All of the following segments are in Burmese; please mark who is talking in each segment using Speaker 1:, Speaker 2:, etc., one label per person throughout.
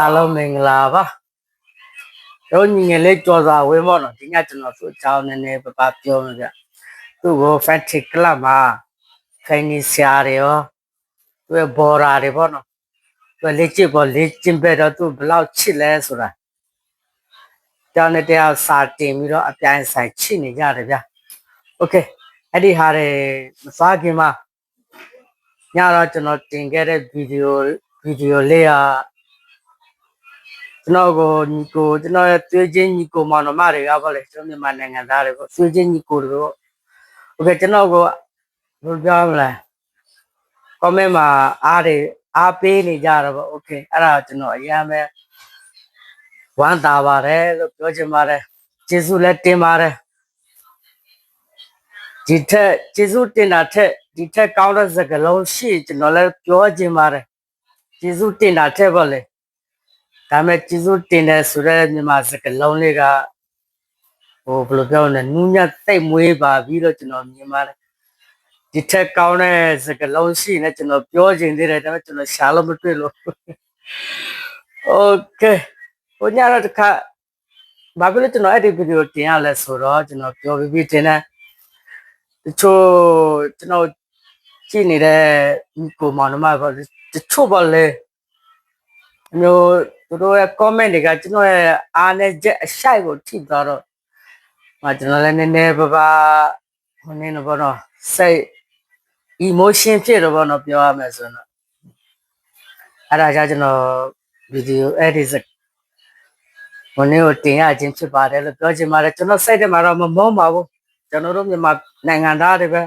Speaker 1: အားလုံးမင်္ဂလာပါတို့ညီငယ်လေးကြော်စာဝင်းပေါ့နော်ဒီညကျွန်တော်သူ့အကြောင်းနည်းနည်းပပပြောမယ်ဗျသူ့ကို Fantic Club မှာခိုင်းနေဆရာတွေရောသူ့ရဲ့ဘော်ရာတွေပေါ့နော်သူလေ့ကျင့်ပေါ်လေ့ကျင့်ပဲတော့သူဘယ်လောက်ချစ်လဲဆိုတာတောင်းတဲ့တရားစာတင်ပြီးတော့အပြိုင်ဆိုင်ချစ်နေကြတယ်ဗျโอเคအဲ့ဒီဟာတွေမစားခင်မှာညတော့ကျွန်တော်တင်ခဲ့တဲ့ဗီဒီယိုဗီဒီယိုလေးอ่ะ ကျွန်တော်ကိုညီကိုကျွန်တော်ရဲ့သွေးချင်းညီကိုမောင်နှမတွေကပေါ့လေကျွန်တော်မြန်မာနိုင်ငံသားတွေပေါ့သွေးချင်းညီကိုတွေပေါ့โอเคကျွန်တော်ကိုဘယ်လိုပြောမလဲ comment မှာအားတွေအားပေးနေကြတော့ပေါ့โอเคအဲ့ဒါကျွန်တော်အရင်ပဲဝမ်းသာပါတယ်လို့ပြောချင်ပါတယ်ကျေးဇူးလည်းတင်ပါတယ်ဒီထက်ကျေးဇူးတင်တာထက်ဒီထက်ကောင်းတဲ့စကားလုံးရှိကျွန်တော်လည်းပြောချင်ပါတယ်ကျေးဇူးတင်တာထက်ပေါ့လေ ဒါမဲ့ကျေးဇူးတင်တယ်ဆိုတော့မြန်မာစကားလုံးလေးကဟိုဘယ်လိုပြောလဲနူးညံ့သိပ်မွေးပါပြီးတော့ကျွန်တော်မြင်ပါတယ်ဒီထက်ကောင်းတဲ့စကားလုံးရှိနေကျွန်တော်ပြောချင်သေးတယ်ဒါပေမဲ့ကျွန်တော်ရှာလို့မတွေ့လို့ Okay ဟိုညတော့တစ်ခါဘာဖြစ်လို့ကျွန်တော်အဲ့ဒီဗီဒီယိုတင်ရလဲဆိုတော့ကျွန်တော်ပြောပြီးပြီးတင်တဲ့တချို့ကျွန်တော်ကြည့်နေတဲ့ကိုမောင်နှမပေါ့တချို့ပေါ့လေမျိုး သူတို့ရဲ့ comment တွေကကျွန်တော်ရဲ့အားနဲ့ချက်အရှိုက်ကိုထိသွားတော့မကျွန်တော်လည်းနည်းနည်းပါးပါးဟိုနေတော့တော့စိတ် emotion ဖြစ်တော့ဘောတော့ပြောရမယ်ဆိုတော့အဲ့ဒါကြောင့်ကျွန်တော်ဗီဒီယို edit ဟိုနေကိုတင်ရခြင်းဖြစ်ပါတယ်လို့ပြောချင်ပါတယ်ကျွန်တော်စိတ်ထဲမှာတော့မမုန်းပါဘူးကျွန်တော်တို့မြန်မာနိုင်ငံသားတွေပဲ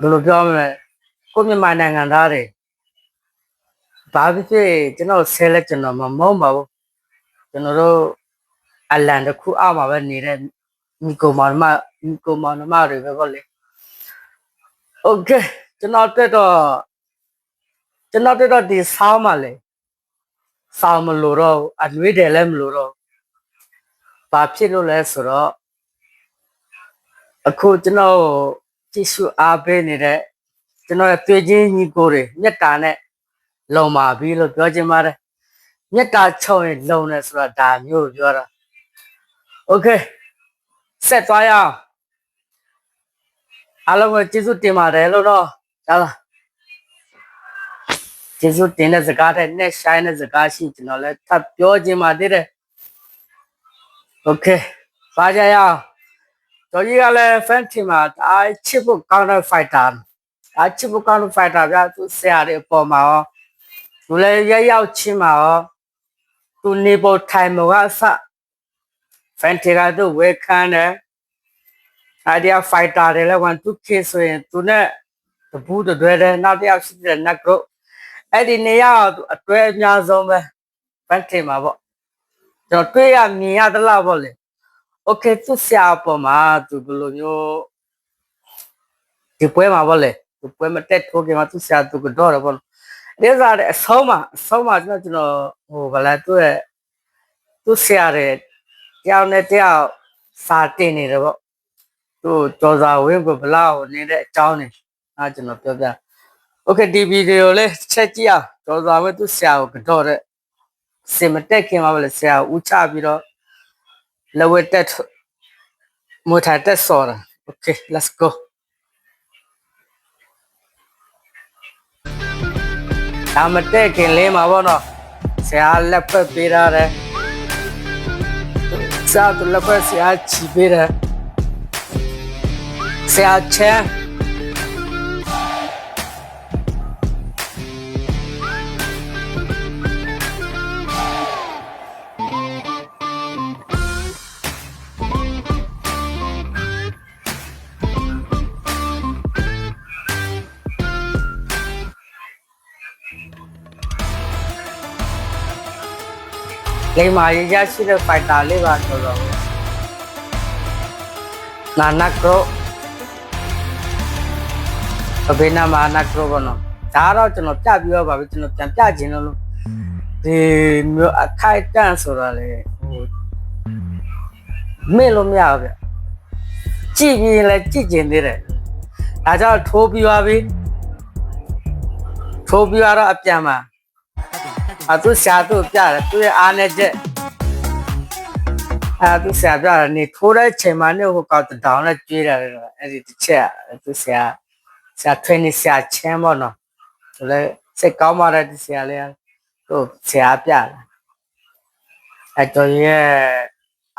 Speaker 1: ဘယ်လိုပြောမလဲကိုမြန်မာနိုင်ငံသားတွေ ဘာဖြစ်ဖြစ်ကျွန်တော်ဆဲလဲကျွန်တော်မမုန်းပါဘူးကျွန်တော်တို့အလန်တစ်ခုအောက်မှာပဲနေတဲ့ညီကိုမောင်မညီကိုမောင်မတွေပဲပေါ့လေโอเคကျွန်တော်တက်တော့ကျွန်တော်တက်တော့ဒီဆောင်းမှာလေဆောင်းမလို့တော့အနှွေးတယ်လည်းမလို့တော့ဘာဖြစ်လို့လဲဆိုတော့အခုကျွန်တော်ကြည့်ရှုအားပေးနေတဲ့ကျွန်တော်ရဲ့တွေ့ချင်းညီကိုတွေမြတ်တာနဲ့ လုံပါပြီလို့ပြောချင်ပါတယ်မြတ်တာချုံရင်လုံတယ်ဆိုတာဒါမျိုးပြောတာโอเคဆက်သွားရအောင်အားလုံးကိုကျေးဇူးတင်ပါတယ်လို့တော့ဒါလားကျေးဇူးတင်တဲ့စကားတဲ့နဲ့ဆိုင်တဲ့စကားရှိကျွန်တော်လည်းထပ်ပြောချင်ပါသေးတယ်โอเคပါကြရအောင်တော်ကြီးကလည်း fan team မှာအားချစ်ဖို့ကောင်းတဲ့ fighter အားချစ်ဖို့ကောင်းတဲ့ fighter ဗျာသူဆရာတွေအပေါ်မှာရော သူလည်းရရောက်ချင်းမှာရောသူနေပေါ်ထိုင်မကအစဖန်တီကသူဝေခန်းတယ်အဒီယာဖိုက်တာတွေလည်းဝန်သူခေဆိုရင်သူနဲ့တပူးတွဲတယ်နောက်တစ်ယောက်ရှိတယ်နက်ဂရုအဲ့ဒီနေရာသူအတွဲအများဆုံးပဲဖန်တီမှာပေါ့ကျွန်တော်တွေ့ရမြင်ရသလားပေါ့လေโอเคသူဆရာပေါ်မှာသူဘယ်လိုမျိုးဒီပွဲမှာပေါ့လေဒီပွဲမတက်ထိုးခင်မှာသူဆရာသူကတော့တယ်ပေါ့ ဒီစားတဲ့အဆုံးမအဆုံးမကျွန်တော်ကျွန်တော်ဟိုဗလာသူ့ရဲ့သူ့ဆရာတဲ့တယောက်နဲ့တယောက်စာတင်နေတယ်ပေါ့သူကြော်စာဝင်းကိုဘလောက်နေတဲ့အကြောင်းနေအဲကျွန်တော်ပြောပြโอเคဒီဗီဒီယိုလေးချက်ကြည့်အောင်ကြော်စာဝင်းသူ့ဆရာကိုကတော့တဲ့စင်မတက်ခင်မှာပဲလေဆရာဦးချပြီးတော့လဝက်တက်မထတက်စောတာ okay let's go ဒါမတက်ခင်လေးမှာပေါ့နော် လိမ္မာရရရှိတဲ့ဖိုက်တာလေးပါဆိုတော့နာနကရောအဘေနာမာနကရောဘောနော်ဒါတော့ကျွန်တော်ပြပြီးတော့ပါပြီကျွန်တော်ပြန်ပြခြင်းလို့ဒီမျိုးအခိုက်တန့်ဆိုတော့လေဟိုမေ့လို့မရဘူးဗျကြည့်ပြီးရင်လည်းကြည့်ကျင်သေးတယ်ဒါကြောင့်ထိုးပြီးပါပြီထိုးပြီးတော့အပြန်မှာ အသူဆရာသူပြတယ်သူရဲ့အားနဲ့ချက်အဲသူဆရာပြတယ်နေထိုးတဲ့ချိန်မှာနေဟိုကောက်တောင်းနဲ့ကျွေးတယ်အဲ့ဒီတစ်ချက်သူဆရာဆရာ training ဆရာချင်းပေါ့နော်သူလည်းစိတ်ကောင်းပါတယ်ဒီဆရာလေးသူဆရာပြတယ်အဲ့တော့ရဲ့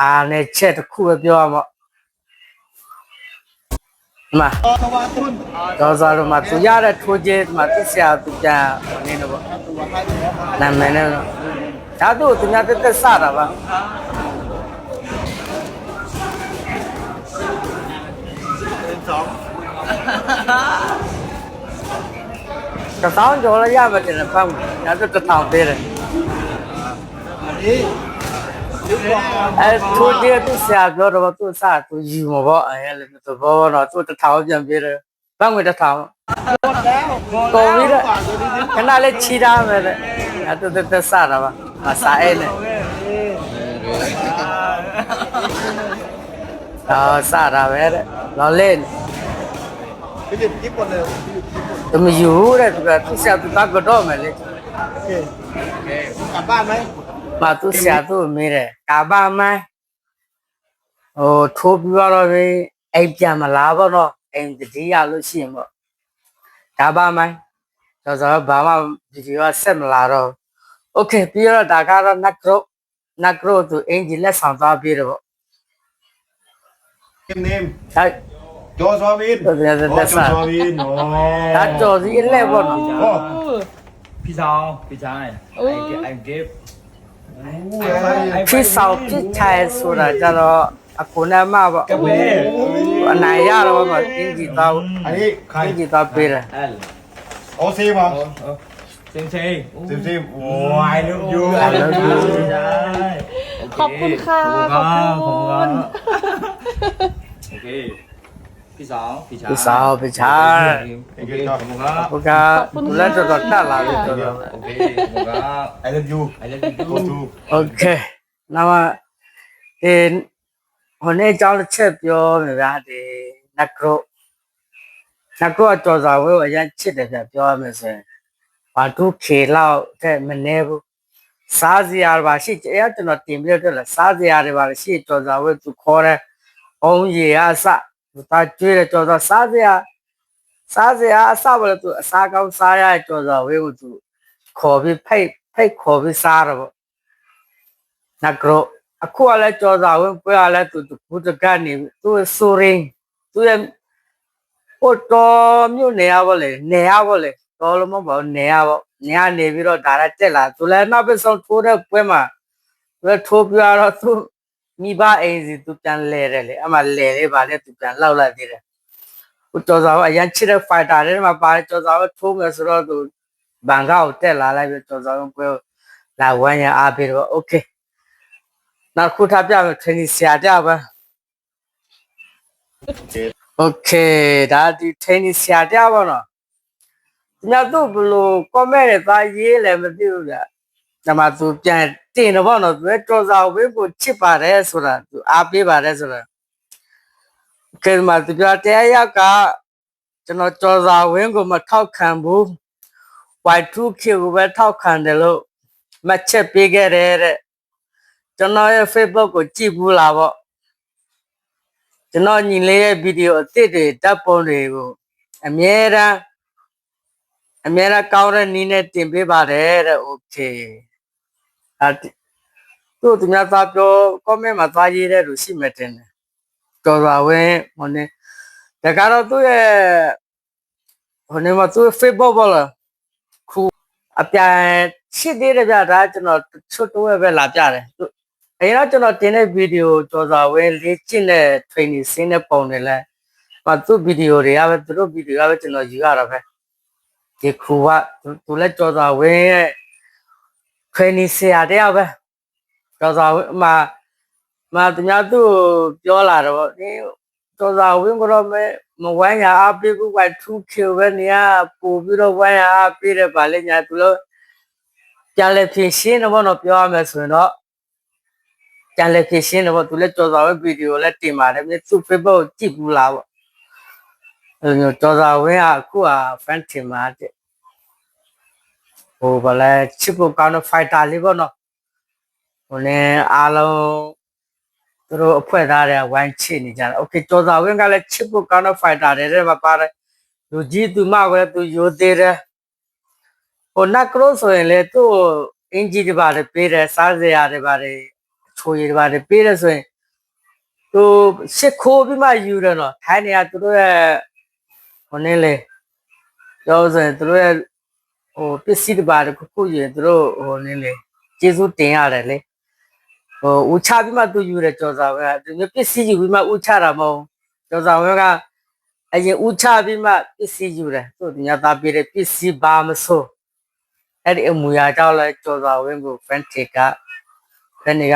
Speaker 1: အားနဲ့ချက်တစ်ခုပဲပြောရမှာ
Speaker 2: ဒီမှာဒေါ်စာ
Speaker 1: တို့မှာသူရတဲ့ထိုးကျဲဒီမှာသူဆရာသူပြန်နေတော့ပေါ့နာမည်နဲ့တော့ဒါတို့သူများတက်တက်စတာပါကသောင်းကျော်လည်းရပါတယ်ပတ်ဒါဆိုတစ်ထောင်သေးတယ်
Speaker 2: အေး
Speaker 1: အဲထိုးခြင်းသူဆရာပြောတော့သူစသူယူမှာပေါ့အဲလည်းသူဘောတော့သူတစ်ထောင်ပြန်ပေးတယ်ပတ်ငွေတစ်ထောင်
Speaker 2: หมดแล้วหมด
Speaker 1: တော်ပြီတဲ့
Speaker 2: ฝากตัวนี้นิด
Speaker 1: ခဏလေးချီထားမယ်တဲ့ဒါတို့တက်တက်စတာပါမစားအဲနဲ့အော်စတာပဲတဲ့လော်လေး
Speaker 2: ฟิลิปญี่ปุ่นเลยฟิลิปญี่ปุ่น
Speaker 1: သူမယူတဲ့သူကသူဆရာသူကတော့မယ်လေ
Speaker 2: โอเคโอเคกลับบ้านไหม
Speaker 1: မသူဆရာသူမေးတယ်ကာဘာမိုင်းဟိုထိုးပြီးတော့ပဲအိမ်ပြန်မလာဘောတော့အိမ်တတိယလို့ရှိရင်ပေါ့ကာဘာမိုင်းတော့ဆိုတော့ဘာမှဗီဒီယိုဆက်မလာတော့โอเคပြီးတော့ဒါကတော့နက်ဂရိုနက်ဂရိုသူအင်ဂျီလက်ဆောင်သွားပြီးတော့ပေါ့
Speaker 2: เกมเนม
Speaker 1: ဒါ
Speaker 2: โจซอวิน
Speaker 1: တော့ပြန်သက်သက်ဆာ
Speaker 2: ซอวินโอ้
Speaker 1: ဒါကြော်စီအလဲပေါ့နော်
Speaker 2: โอ้
Speaker 3: พี่สาวพี่ชายสุดาะจะรออา
Speaker 1: กูแน่มากบ่าโอ้วันไหนยา
Speaker 3: กเรา
Speaker 1: วะกินกี่ตา
Speaker 2: อันนี้ใคร
Speaker 1: กินกี่ตา
Speaker 3: ปล่ะ
Speaker 2: โอซีมั้
Speaker 3: งซิมซี
Speaker 2: ซิมซีโอ้ยลูกยู
Speaker 1: ไอ้
Speaker 4: ขอบคุณค่ะขอบคุณ
Speaker 3: โอเค พี่สาวพี่ชาย
Speaker 1: พี่สาวพี่ชาย
Speaker 3: โอเคขอบคุณครับ
Speaker 1: ဘုကသူလည်းတော်တော်တက်လာပြီတော်တော်
Speaker 3: โอเคขอบคุณครับ
Speaker 2: ไอเลิฟยู
Speaker 3: ไอ้เรื่อง
Speaker 2: โก
Speaker 3: นี้
Speaker 2: ทู
Speaker 1: โอเคနောက်မှဒီဟိုနေ့ကြောင်းတစ်ချက်ပြောမယ်ဗျာဒီနက်ဂရိုနက်ဂရိုကြော်စာဝဲကိုအရင်ချစ်တယ်ဗျပြောရမယ်ဆိုရင်ဘာတူခေလောက်တဲ့မနေဘူးစားစရာပါရှိအဲကျွန်တော်တင်ပြတော့လဲစားစရာတွေပါရှိကြော်စာဝဲသူခေါ်တယ်။အောင်ရီအစ သူတာကျွေးတယ်ကြော်စာစားစရာစားစရာအစဘယ်လိုသူအစားကောင်းစားရတဲ့ကြော်စာဝဲကိုသူခေါ်ပြီးဖိတ်ဖိတ်ခေါ်ပြီးစားတော့ပေါ့နဂရောအခုကလည်းကြော်စာဝင်ပွဲရလဲသူသူဘုဒ္ဓကနေသူဆိုရင်သူရဲ့ဟိုတော်မြို့နေရပါလေနေရပါလေတော်လို့မဟုတ်ပါဘူးနေရပါနေရနေပြီးတော့ဒါလည်းတက်လာသူလည်းနောက်ပတ်ဆုံးထိုးတဲ့ပွဲမှာသူလည်းထိုးပြတော့သူ မိဘအိမ်စီသူပြန်လဲတယ်လေအမှလဲလေးပါလေသူပြန်လောက်လိုက်သေးတယ်ဟိုကြော်စာကအရန်ချစ်တဲ့ fighter တွေမှာပါတယ်ကြော်စာကထိုးမယ်ဆိုတော့သူဘန်ကောက်တက်လာလိုက်ပြီးကြော်စာဝင်ပွဲကိုလာဝမ်းရအားပေးတော့ okay နောက်ခုထားပြမယ် training ဆရာကြပါ Okay ဒါဒီ training ဆရာကြပါတော့ဒီများသူ့ဘလို့ comment တွေသားရေးလည်းမသိဘူးဗျ ဒါမှသူပြန်တင်တော့ဗောနော်သူတော်စာဝေးကိုချစ်ပါတယ်ဆိုတာသူအားပေးပါတယ်ဆိုတာကဲမှာသူပြောတရားရက်ကကျွန်တော်ကြော်စာဝင်းကိုမထောက်ခံဘူး Y2K ကိုပဲထောက်ခံတယ်လို့မှတ်ချက်ပေးခဲ့တယ်တဲ့ကျွန်တော်ရဲ့ Facebook ကိုကြည့်ဘူးလားပေါ့ကျွန်တော်ညီလေးရဲ့ဗီဒီယိုအသစ်တွေတပ်ပုံတွေကို အမြဲတမ်းအမြဲတမ်းကောင်းတဲ့နည်းနဲ့တင်ပေးပါတယ်တဲ့ okay အဲ့ဒီသူတို့များသားပြော comment မှာသွားရေးတဲ့လူရှိမှတင်တယ်တော်ပါဝင်ဟိုနေဒါကတော့သူ့ရဲ့ဟိုနေမှာသူ့ရဲ့ Facebook ပေါ့လားခုအပြန်ချစ်သေးတယ်ဗျဒါကျွန်တော်ချွတ်တော့ပဲလာပြတယ်သူအရင်တော့ကျွန်တော်တင်တဲ့ဗီဒီယိုကြော်စာဝဲလေ့ကျင့်တဲ့ training ဆင်းတဲ့ပုံတွေလဲဟောသူ့ဗီဒီယိုတွေကပဲသူတို့ဗီဒီယိုကပဲကျွန်တော်ယူရတာပဲဒီခူကသူသူလည်းကြော်စာဝဲရဲ့ training ဆရာတရားပဲကြော်စာဝဲမှာမှာသူများသူ့ကိုပြောလာတော့ဗောဒီကြော်စာဝဲကတော့မဲမဝမ်းရအပိကူက 2k ပဲနေရပို့ပြီးတော့ဝမ်းရအပိတဲ့ဗာလေညာသူလို့ပြန်လေဖြည့်ရှင်းတော့ဗောနော်ပြောရမယ်ဆိုရင်တော့ကြံလည်းဖြစ်ရှင်းတယ်ပေါ့သူလည်းကြော်စာဝဲဗီဒီယိုလည်းတင်ပါတယ်မြေသူ့ Facebook ကိုကြည့်ဘူးလားပေါ့အဲလိုမျိုးကြော်စာဝဲကအခုက fan တင်ပါတဲ့ ဟိုဘာလဲချစ်ဖို့ကောင်းတဲ့ fighter လေးပေါ့နော်ဟိုလည်းအားလုံးသူတို့အဖွဲ့သားတွေဝိုင်းချစ်နေကြတယ်โอเคကျော်စာဝင်းကလည်းချစ်ဖို့ကောင်းတဲ့ fighter တွေထဲမှာပါတယ်လူကြီးသူမကလည်းသူရိုသေးတယ်ဟိုနတ်ကရိုဆိုရင်လေသူ့အင်ဂျီတွေပါတယ်ပေးတယ်စားစရာတွေပါတယ်ချိုရည်တွေပါတယ်ပေးတယ်ဆိုရင်သူရှစ်ခိုးပြီးမှယူတယ်နော်ထိုင်းနေရသူတို့ရဲ့ဟိုနေလေကျော်ဆိုရင်သူတို့ရဲ့ ဟိုပစ္စည်းတစ်ပါးတစ်ခုခုယူရင်သူတို့ဟိုနည်းလေကျေးဇူးတင်ရတယ်လေဟိုဦးချပြီးမှသူယူတယ်ကြော်စာဝဲကဒီမျိုးပစ္စည်းယူပြီးမှဦးချတာမဟုတ်ကြော်စာဝဲကအရင်ဦးချပြီးမှပစ္စည်းယူတယ်သူညတာပြတဲ့ပစ္စည်းဘာမဆိုအဲ့ဒီအမူအရာကြောင့်လဲကြော်စာဝဲကို fan တေကဖန်က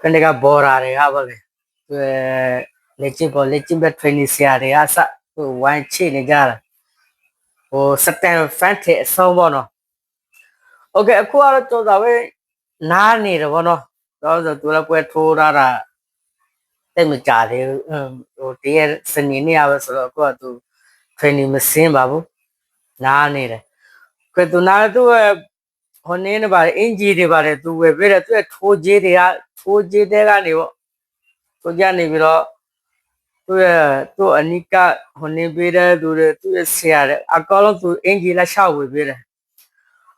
Speaker 1: ဖန်ကဘော်ရာတွေကပါလေသူလက်ချပေါ်လက်ချပဲ training ဆရာတွေကစသူဝိုင်းချိနေကြတာ ဟိုစတန်ဖန်တဲ့အဆုံးပေါ့နော်โอเคအခုကတော့ကြော်တာပဲနားနေတယ်ပေါ့နော်တော့ဆိုသူလည်းပွဲထိုးထားတာတိတ်မကြသေးဘူးအင်းဟိုတရက်စနေနေ့ရပဲဆိုတော့အခုကသူ training မစင်းပါဘူးနားနေတယ်ကဲသူနားသူရဲ့ဟိုနေနေပါလေအင်ဂျီတွေပါတယ်သူဝယ်ပေးတယ်သူရဲ့ထိုးကြီးတွေကထိုးကြီးတွေကနေပေါ့ထိုးကြနေပြီးတော့ သူ့ရဲ့သူ့အနိကဟိုနေပေးတဲ့သူတွေသူ့ရဲ့ဆရာတွေအကောလုံးသူအင်ဂျီလက်ရှောက်ဝေပေးတယ်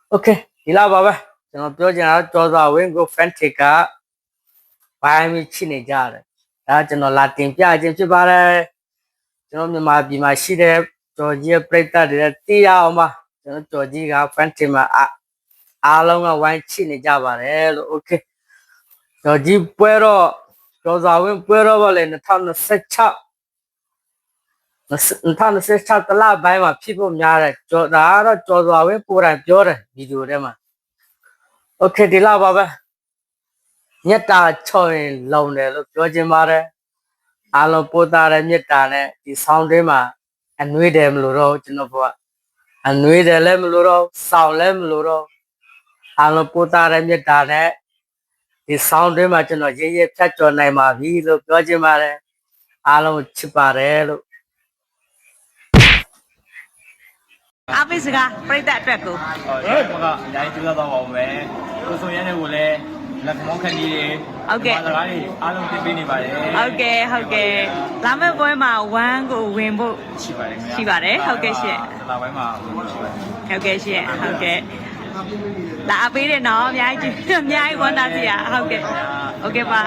Speaker 1: โอเคဒီလောက်ပါပဲကျွန်တော်ပြောချင်တာတော့ကြော်စွာဝင်းကို fan တစ်ကဘိုင်းမချစ်နေကြတယ်ဒါကျွန်တော်လာတင်ပြခြင်းဖြစ်ပါတယ်ကျွန်တော်မြန်မာပြည်မှာရှိတဲ့ကြော်ကြီးရဲ့ပြိတ္တတွေလည်းသိရအောင်ပါကျွန်တော်ကြော်ကြီးက fan တစ်မှာအအားလုံးကဝိုင်းချစ်နေကြပါတယ်လို့ okay ကြော်ကြီးပွဲတော့ ကြော်စွာဝင်းပွဲတော့ဗောလေ2026 2026တလပိုင်းမှာဖြစ်ဖို့များတယ်ကြော်ဒါကတော့ကြော်စွာဝင်းကိုယ်တိုင်ပြောတယ်ဗီဒီယိုထဲမှာโอเคဒီလောက်ပါပဲမြတ်တာချော်ရင်လုံတယ်လို့ပြောချင်ပါတယ်အားလုံးပို့တာတဲ့မြတ်တာနဲ့ဒီဆောင်းတွင်းမှာအနှွေးတယ်မလို့တော့ကျွန်တော်ကအနှွေးတယ်လည်းမလို့တော့စောင်းလည်းမလို့တော့အားလုံးပို့တာတဲ့မြတ်တာနဲ့ ဒီဆောင်းတွင်းမှာကျွန်တော်ရေးရေးဖြတ်ကျော်နိုင်ပါပြီလို့ပြောချင်ပါတယ်အားလုံးချစ်ပါတယ်လို့
Speaker 4: အားပေးစကားပြိတ္တအတွက်ကို
Speaker 3: ဟုတ်ကဲ့ဘကအများကြီးကြိုးစားတော့ပါဦးမယ်ကိုစုံရတဲ့ကိုလည်းလက်မောင်းခဏကြီးတွေစကားတွေအားလုံးပြင်ပေးနေပါတယ်
Speaker 4: ဟုတ်ကဲ့ဟုတ်ကဲ့လာမယ့်ပွဲမှာ1ကိုဝင်ဖို့
Speaker 3: ရှိပါတယ်
Speaker 4: ရှိပါတယ်ဟုတ်ကဲ့ရှင့်
Speaker 3: လာပိုင်းမှာရှိပါတယ်
Speaker 4: ဟုတ်ကဲ့ရှင်ဟုတ်ကဲ့ လာအားပေးတယ်နော်အများကြီးကျေးအများကြီးဝမ်းသာစရာဟုတ်ကဲ့ဟုတ်ကဲ့ပါ